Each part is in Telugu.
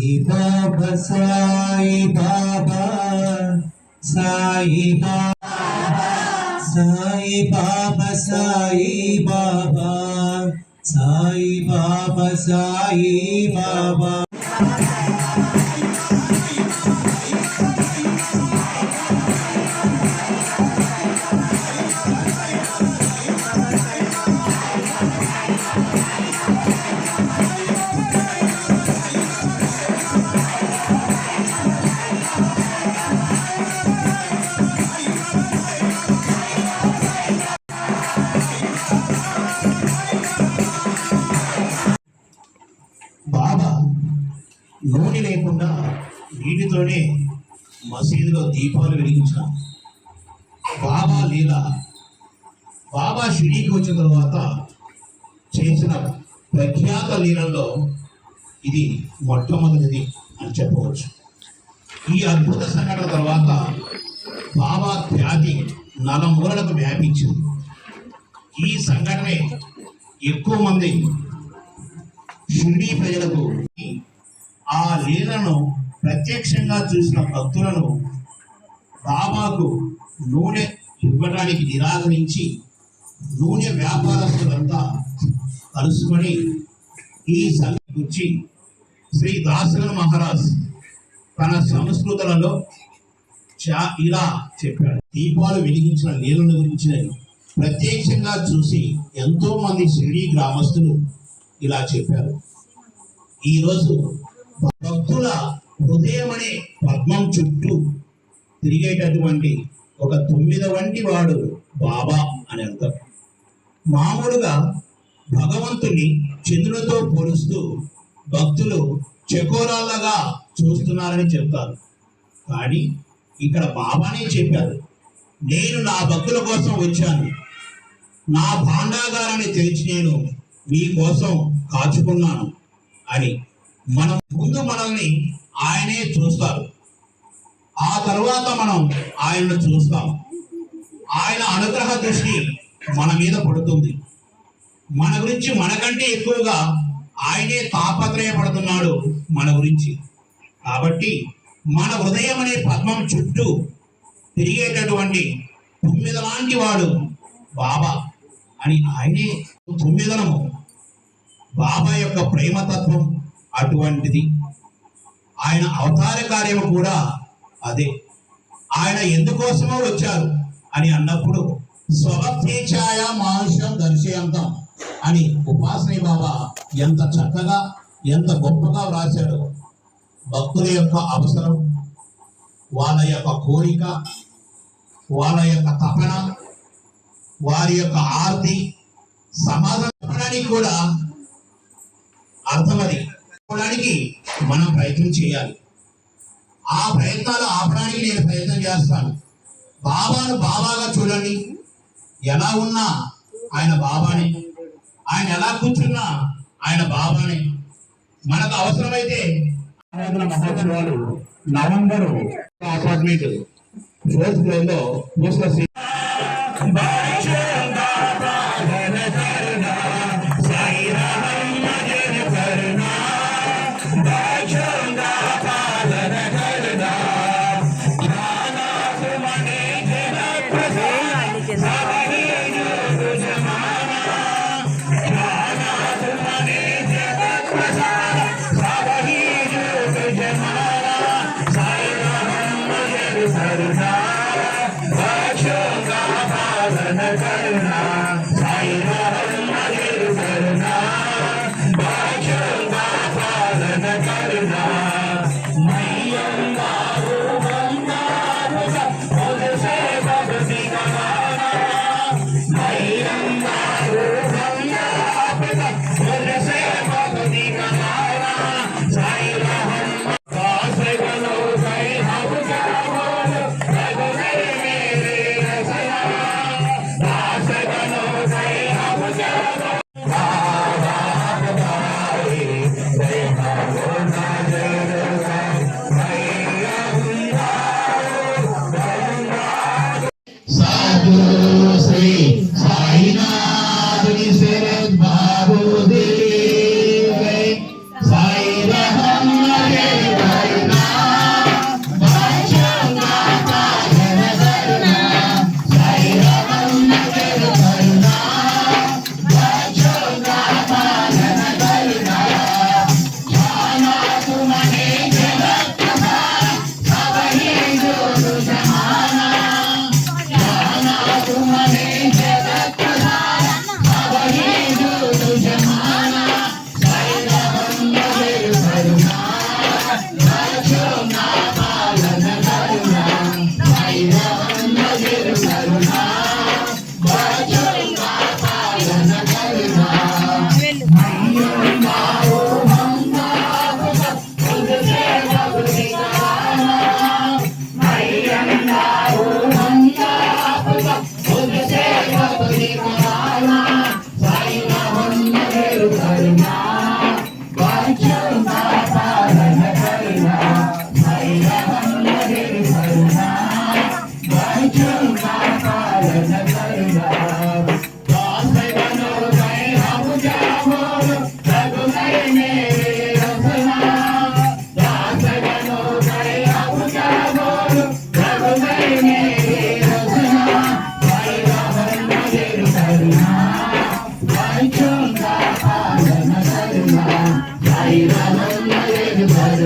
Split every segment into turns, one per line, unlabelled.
సాయి బాబా సాయి బాబా సాయి బాబా సాయి బాబా సాయి బాబా సాయి బాబా సాయి బాబా
నూనె లేకుండా నీటితోనే మసీదులో దీపాలు వెలిగించిన బాబా లీల బాబా షిడీకి వచ్చిన తర్వాత చేసిన ప్రఖ్యాత లీలల్లో ఇది మొట్టమొదటిది అని చెప్పవచ్చు. ఈ అద్భుత సంఘటన తర్వాత బాబా ఖ్యాతి నలమూలలకు వ్యాపించింది. ఈ సంఘటనే ఎక్కువ మంది షిరిడీ ప్రజలకు ఆ లీలను ప్రత్యక్షంగా చూసిన భక్తులను బాబాకు నూనె ఇవ్వడానికి నిరాకరించి నూనె వ్యాపారస్తులంతా కలుసుకొని ఈ సంగతి గురించి శ్రీ దాసరథ మహారాజ్ తన సంస్కృతులలో చా ఇలా చెప్పాడు. దీపాలు వెలిగించిన నీళ్ళను గురించిన ప్రత్యక్షంగా చూసి ఎంతో మంది షిరిడీ గ్రామస్తులు ఇలా చెప్పారు. ఈరోజు భక్తుల హృదయం అనే పద్మం చుట్టూ తిరిగేటటువంటి ఒక తొమ్మిది వంటి వాడు బాబా అని అర్థం. మామూలుగా భగవంతుని చంద్రునితో పోలుస్తూ భక్తులు చకోరాలగా చూస్తున్నారని చెప్తారు. కానీ ఇక్కడ బాబానే చెప్పారు నేను నా భక్తుల కోసం వచ్చాను. నా భాండాగారాన్ని తెరిచి నేను మీ కోసం కాచుకున్నాను అని. మనం ముందు మనల్ని ఆయనే చూస్తారు ఆ తర్వాత మనం ఆయనను చూస్తాం. ఆయన అనుగ్రహ దృష్టి మన మీద పడుతుంది. మన గురించి మనకంటే ఎక్కువగా ఆయనే తాపత్రయపడుతున్నాడు మన గురించి. కాబట్టి మన హృదయం అనే పద్మం చుట్టూ తిరిగేటటువంటి తొమ్మిద లాంటి వాడు బాబా అని ఆయనే తొమ్మిదనము. బాబా యొక్క ప్రేమతత్వం అటువంటిది. ఆయన అవతార కార్యము కూడా అదే. ఆయన ఎందుకోసమో వచ్చారు అని అన్నప్పుడు స్వభక్తేఛాయ మానుషం దర్శయంతం అని ఉపాసని బాబా ఎంత చక్కగా ఎంత గొప్పగా వ్రాశాడు. భక్తుల యొక్క అవసరం వాళ్ళ యొక్క కోరిక వాళ్ళ యొక్క తపన వారి యొక్క ఆర్తి సమాధానానికి కూడా అర్థమది. ఆపడానికి మనం ప్రయత్నం చేయాలి. ఆ ప్రయత్నాలు ఆపడానికి నేను ప్రయత్నం చేస్తాను. బాబాను బాబాగా చూడండి. ఎలా ఉన్నా ఆయన బాబానే. ఆయన ఎలా కూర్చున్నా ఆయన బాబానే. మనకు అవసరమైతే ఆరాధన మహోత్సవాలు నవంబర్ అపార్ట్మెంట్ ఫోర్త్ ఫ్లోర్లో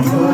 Thank you.